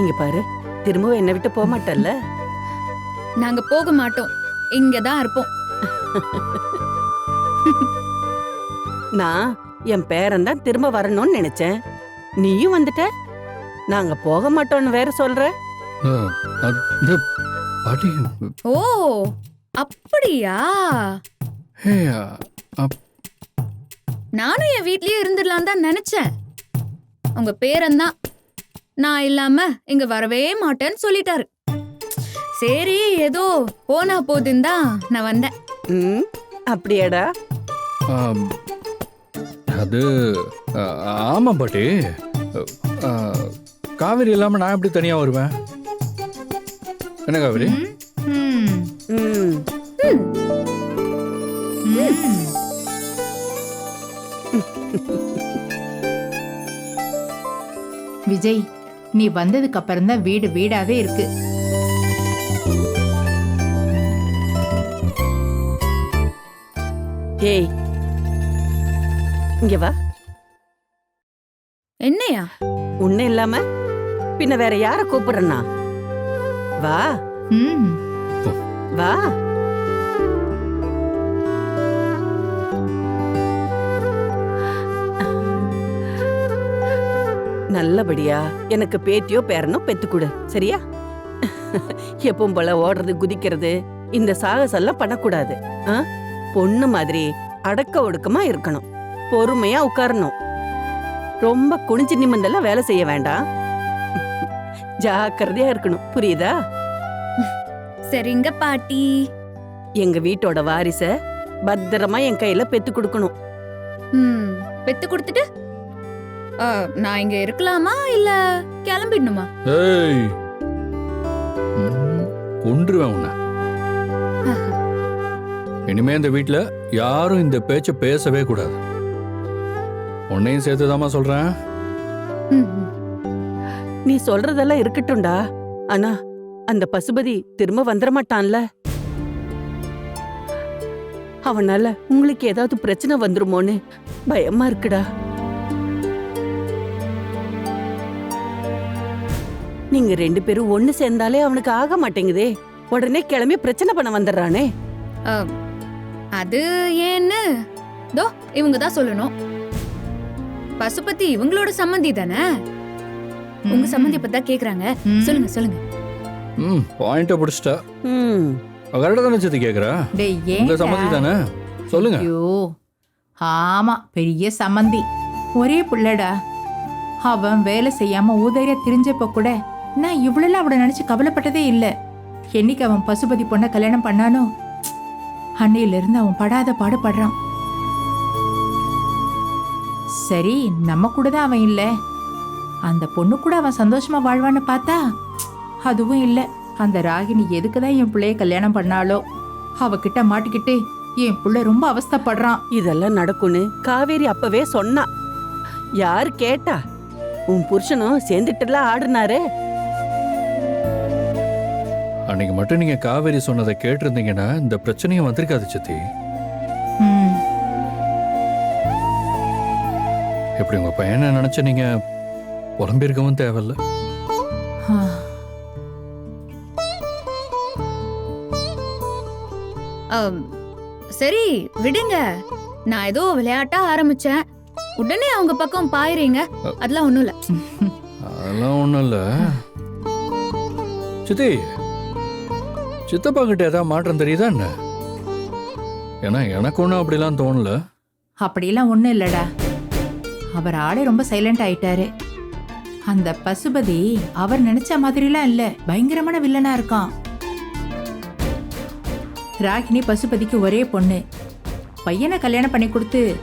இங்க பாரு திரும்பவும் என்னை விட்டு போக மாட்டல்ல? நாங்க போக மாட்டோம். இங்க தான் இருப்போம். நான் என் பேரன் தான் திரும்ப வரணும்னு நினைச்சேன். நீயும் வந்துட்ட? நாங்க போக மாட்டோம்னு வேற சொல்ற? பாட்டி ஓ அப்படியா? ஹே நானும் என் வீட்லயே இருந்துடலாம் தான் நினைச்சேன். உங்க பேரன் தான் நான் இல்லாம இங்க வரவே மாட்டேன்னு சொல்லிட்டாரு. சரி ஏதோ போனா போதுன்னு தான் நான் வந்தேன். ம் அப்படியாடா? ஆம், அது அஹ், ஆமா பாட்டி. அஹ், காவேரி இல்லாம நான் எப்படி தனியா வருவேன்? என்ன காவேரி? ம், ம். ம். விஜய் நீ வந்ததுக்கு அப்புறம் தான் வீடு வீடாவே இருக்கு. ஏய் இங்க வா. என்னையா? உன்ன இல்லாம பின்ன வேற யார கூப்பிடுறனா வா. ம். வா. நல்லபடியா எனக்கு பேத்தியோ பேரனோ பெத்து கொடு சரியா? எப்பவும் போல ஓடுறது குதிக்கிறது இந்த சாகசெல்லாம் பண்ணக்கூடாது? பொண்ணு மாதிரி அடக்க ஒடுக்கமா இருக்கணும். பொறுமையா உட்காரணும். ரொம்ப குனிஞ்சு நிமிந்தெல்லாம் வேலை செய்ய வேண்டாம். ஜாக்கிரதையா இருக்கணும். புரியுதா? சரிங்க பாட்டி. எங்க வீட்டோட வாரிச பத்திரமா என் கையில பெத்து கொடுக்கணும். பெத்து கொடுத்துட்டு நான் இங்க இருக்கலாமா இல்ல கிளம்பிடணுமா? ஏய். கொன்றுவேன் உன்னை. இனிமே இந்த வீட்ல யாரும் இந்த பேச்ச பேசவே கூடாது. உன்னையும் சேர்த்துதாம்மா சொல்றேன். நீ சொல்றதெல்லாம் இருக்கட்டும்டா. ஆனா அந்த பசுபதி திரும்ப வந்துட மாட்டான்ல? அவனால உங்களுக்கு ஏதாவது பிரச்சனை வந்துருமோன்னு பயமா இருக்குடா. நீங்க ரெண்டு பேரும் ஒண்ணு சேர்ந்தாலே அவனுக்கு ஆக மாட்டேங்குதே. உடனே கிளம்பி பிரச்சனை பண்ண வந்துடுறானே. ஆ, அது ஏன்னு? தோ இவங்க தான் சொல்லணும். பசுபதி இவங்களோட சம்மந்தி தானே? உங்க சம்மந்தி பத்தி தான் கேக்குறாங்க. ம். சொல்லுங்க சொல்லுங்க. ம் பாயிண்ட பிடிச்சிட்டா. ம். கரெக்டாக தானே சேர்த்து கேட்குறா டேய் உங்க ஏன் சம்மந்தி தானே? சொல்லுங்க. ஐயோ ஆமா பெரிய சம்மந்தி. ஒரே புள்ளடா. அவன் வேலை செய்யாம ஊதையா திரிஞ்சப்ப கூட நான் இவ்வளோலாம் அவனை நினச்சி கவலைப்பட்டதே இல்லை. என்னைக்கு அவன் பசுபதி பொண்ணை கல்யாணம் பண்ணானோ? அன்னையிலிருந்து அவன் படாத பாடுபடுறான். சரி நம்ம கூட தான் அவன் இல்லை. அந்த பொண்ணு கூட அவன் சந்தோஷமா வாழ்வான்னு பார்த்தா அதுவும் இல்லை. அந்த ராகினி எதுக்கு தான் என் பிள்ளைய கல்யாணம் பண்ணாலோ? அவகிட்ட மாட்டிக்கிட்டு என் பிள்ளை ரொம்ப அவஸ்தைப்படுறான். இதெல்லாம் நடக்கும்னு காவேரி அப்பவே சொன்னா. யார் கேட்டா? உன் புருஷனும் சேர்ந்துட்டுலாம் ஆடுனாரு. அன்னைக்கு மட்டும் நீங்க காவேரி சொன்னதை கேட்டிருந்தீங்கன்னா இந்த பிரச்சனையும் வந்திருக்காது சித்தி. ம், எப்படி உங்க பையனை நினைச்சு நீங்க புலம்பிருக்கவும் தேவையில்ல? சரி விடுங்க. நான் ஏதோ விளையாட்டா ஆரம்பிச்சேன். உடனே அவங்க பக்கம் பாயுறீங்க. அதெல்லாம் ஒண்ணும் இல்ல. அதெல்லாம் ஒண்ணும் இல்ல. சித்தி சித்தப்பா கிட்ட ஏதாவது மாற்றம் தெரியுதா என்ன? ஏன்னா எனக்கு ஒன்றும் அப்படிலாம் தோணல. அப்படியெல்லாம் ஒண்ணும் இல்லடா. அவர் ஆளே ரொம்ப சைலண்ட் ஆயிட்டாரு. அந்த பசுபதி அவர் நினைச்ச மாதிரிலாம் இல்ல. பயங்கரமான வில்லனா இருக்கான். ராகினி பசுபதிக்கு ஒரே பொண்ணு. பையனை கல்யாணம் பண்ணி கொடுத்து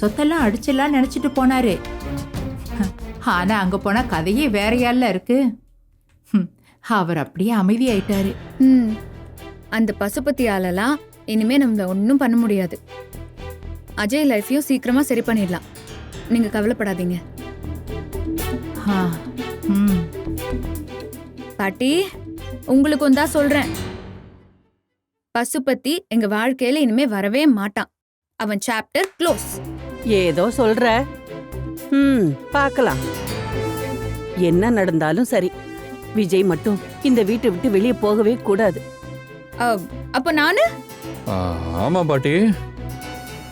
சொத்தெல்லாம் அடிச்சிடலாம் நினைச்சிட்டு போனாரு. ஆனா அங்க போனா கதையே வேறையால இருக்கு. அவர் அப்படியே அமைதியாயிட்டாரு. ம். அந்த பசுபதியாலலாம் இனிமே நம்மள ஒன்றும் பண்ண முடியாது. அஜய் லைஃப்பையும் சீக்கிரமா சரி பண்ணிடலாம். நீங்க கவலைப்படாதீங்க. பாட்டி உங்களுக்கும் தான் சொல்றேன். பசுபதி எங்க வாழ்க்கையில இனிமே வரவே மாட்டான். அவன் சாப்டர் க்ளோஸ் ஏதோ சொல்ற. ம் பார்க்கலாம். என்ன நடந்தாலும் சரி. விஜய் மட்டும் இந்த வீட்டை விட்டு வெளியே போகவே கூடாது. அப்ப நானு? ஆமா பாட்டி.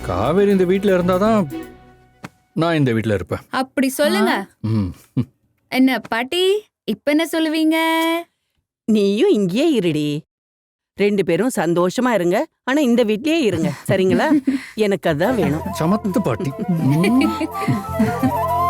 காவேரி இந்த வீட்டில் இருந்தாதான் நான் இந்த வீட்டில் இருப்பேன். அப்படி சொல்லுங்க. ம். என்ன பாட்டி இப்ப என்ன சொல்லுவீங்க? நீயும் இங்கேயே இருடி. ரெண்டு பேரும் சந்தோஷமா இருங்க. ஆனா இந்த வீட்லயே இருங்க. சரிங்களா? எனக்கு அதான் வேணும். சமத்து பாட்டி.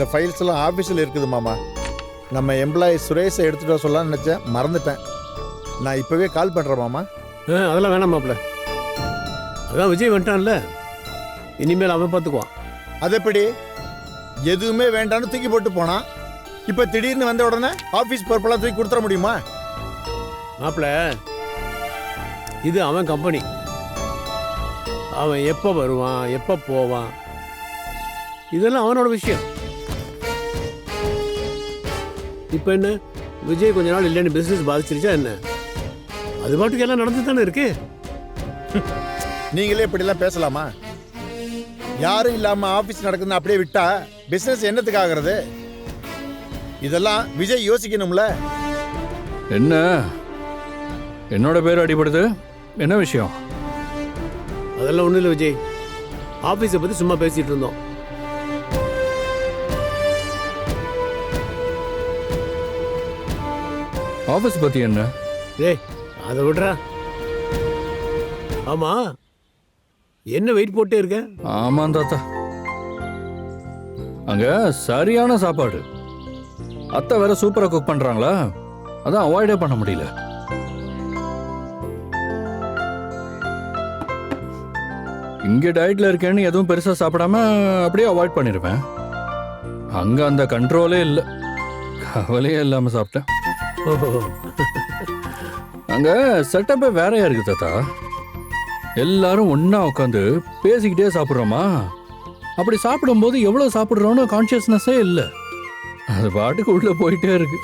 சில ஃபைல்ஸ் எல்லாம் ஆஃபீஸில் இருக்குது மாமா. நம்ம எம்ப்ளாயி சுரேஷை எடுத்துகிட்டு வர சொல்லலாம்னு நினச்சேன். மறந்துட்டேன். நான் இப்போவே கால் பண்ணுறேன் மாமா. ஆ, அதெல்லாம் வேணாம் மாப்ள அதான் விஜய் வந்துட்டான்ல. இனிமேல் அவன் பார்த்துக்குவான். அது எப்படி? எதுவுமே வேண்டாம்னு தூக்கி போட்டு போனான். இப்போ திடீர்னு வந்த உடனே ஆஃபீஸ் பொறுப்பெல்லாம் தூக்கி கொடுத்துட முடியுமா? மாப்ள இது அவன் கம்பெனி அவன் எப்போ வருவான் எப்போ போவான்? இதெல்லாம் அவனோட விஷயம். இப்போ என்ன? விஜய் கொஞ்ச நாள் இல்லைன்னு பிஸ்னஸ் பாதிச்சிருச்சா என்ன? அது பாட்டுக்கு எல்லாம் நடந்து தானே இருக்கு? நீங்களே இப்படிலாம் பேசலாமா? யாரும் இல்லாமல் ஆஃபீஸ் நடக்குதுன்னு அப்படியே விட்டா பிஸ்னஸ் என்னத்துக்கு ஆகிறது இதெல்லாம் விஜய் யோசிக்கணும்ல. என்ன? என்னோட பேர் அடிபடுது? என்ன விஷயம்? அதெல்லாம் ஒன்றும் இல்லை விஜய். ஆஃபீஸை பற்றி சும்மா பேசிட்டு இருந்தோம். ஆஃபீஸ் பத்தி என்ன? டேய் அதை விடுறா. ஆமா என்ன வெயிட் போட்டே இருக்க? ஆமாம் தாத்தா. அங்க சரியான சாப்பாடு. அத்தை வேற சூப்பரா குக் பண்றாங்களா? அதான் அவாய்டே பண்ண முடியல. இங்க டயட்ல இருக்கேன்னு எதுவும் பெருசா சாப்பிடாம அப்படியே அவாய்ட் பண்ணிருப்பேன் அங்க அந்த கண்ட்ரோலே இல்லை. கவலையே இல்லாம சாப்பிட்டேன். அங்க செட்டப்பே வேறையா இருக்கு தாத்தா? எல்லாரும் ஒன்றா உட்காந்து பேசிக்கிட்டே சாப்பிட்றோமா? அப்படி சாப்பிடும்போது எவ்வளோ சாப்பிட்றோன்னு கான்ஷியஸ்னஸே இல்லை. அது பாட்டுக்கு உள்ளே போயிட்டே இருக்கு.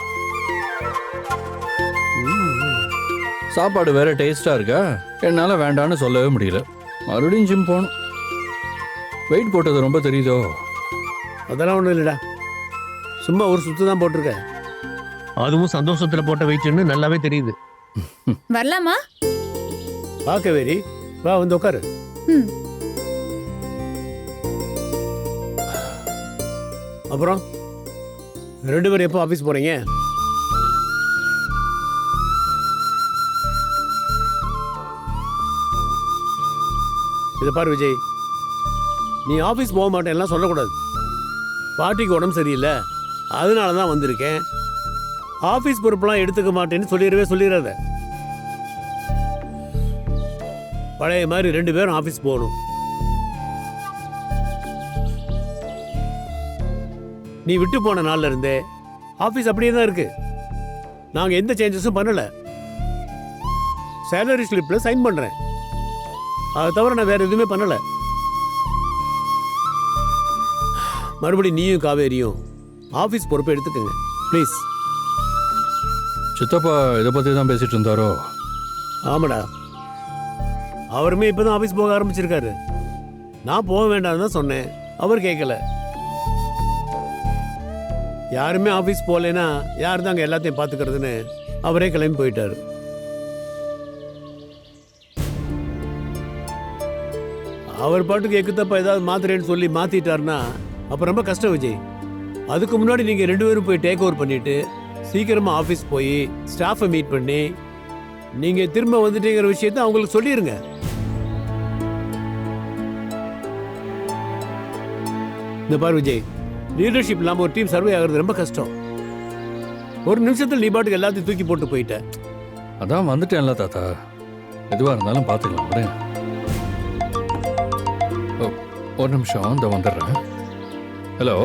சாப்பாடு வேற டேஸ்ட்டாக இருக்கா? என்னால் வேண்டான்னு சொல்லவே முடியல. மறுபடியும் ஜிம் போகணும். வெயிட் போட்டது ரொம்ப தெரியுதோ? அதெல்லாம் ஒன்றும் இல்லைடா. சும்மா ஒரு சுற்று தான் போட்டிருக்கேன். அதுவும் சந்தோஷத்துல போட்ட வெயிட்னு நல்லாவே தெரியுது. வரலாமா? பார்க்க வேரி வா வந்து உட்காரு ம். அப்புறம் ரெண்டு பேரும் எப்போ ஆஃபீஸ் போறீங்க? இதை பாரு விஜய் நீ ஆஃபீஸ் போக மாட்டேன்லாம் சொல்லக்கூடாது. பாட்டிக்கு உடம்பு சரியில்லை அதனால தான் வந்திருக்கேன். ஆஃபீஸ் பொறுப்பெல்லாம் எடுத்துக்க மாட்டேன்னு சொல்லிடவே சொல்லிடாத பழைய மாதிரி ரெண்டு பேரும் ஆஃபீஸ் போகணும். நீ விட்டு போன நாள்ல இருந்தே ஆஃபீஸ் அப்படியே தான் இருக்கு. நாங்கள் எந்த சேஞ்சஸும் பண்ணல. சேலரி ஸ்லிப்பில் சைன் பண்ணுறேன் அதை தவிர நான் வேற எதுவுமே பண்ணல. மறுபடியும் நீயும் காவேரியும் ஆஃபீஸ் பொறுப்பை எடுத்துக்கோங்க. ப்ளீஸ் சித்தப்பா இதை பற்றி தான் பேசிட்டு இருந்தாரோ? ஆமாடா. அவருமே இப்போ தான் ஆஃபீஸ் போக ஆரம்பிச்சிருக்காரு. நான் போக வேண்டாம்னு தான் சொன்னேன். அவர் கேட்கல யாருமே ஆஃபீஸ் போகலைன்னா யார் தான் அங்கே எல்லாத்தையும் பார்த்துக்கிறதுன்னு அவரே கிளம்பி போயிட்டார். அவர் பாட்டுக்கு எக்குத்தப்பா ஏதாவது மாத்துறேன்னு சொல்லி மாற்றிட்டாருன்னா அப்போ ரொம்ப கஷ்டம் விஜய். அதுக்கு முன்னாடி நீங்கள் ரெண்டு பேரும் போய் டேக் ஓவர் பண்ணிவிட்டு சீக்கிரமா ஆஃபீஸ் போய் ஸ்டாஃபை மீட் பண்ணி நீங்க திரும்ப வந்துட்டீங்கிற விஷயத்த அவங்களுக்கு சொல்லிருங்க. இந்த பாரு விஜய் லீடர்ஷிப் இல்லாம ஒரு டீம் சர்வே ஆகிறது ரொம்ப கஷ்டம். ஒரு நிமிஷத்துல நீ பாட்டுக்கு எல்லாத்தையும் தூக்கி போட்டு போயிட்ட. அதான் வந்துட்டேன்ல தாத்தா. எதுவா இருந்தாலும் பார்த்துக்கலாம் ஓ, ஒரு நிமிஷம் இந்த வந்துடுறேன். ஹலோ?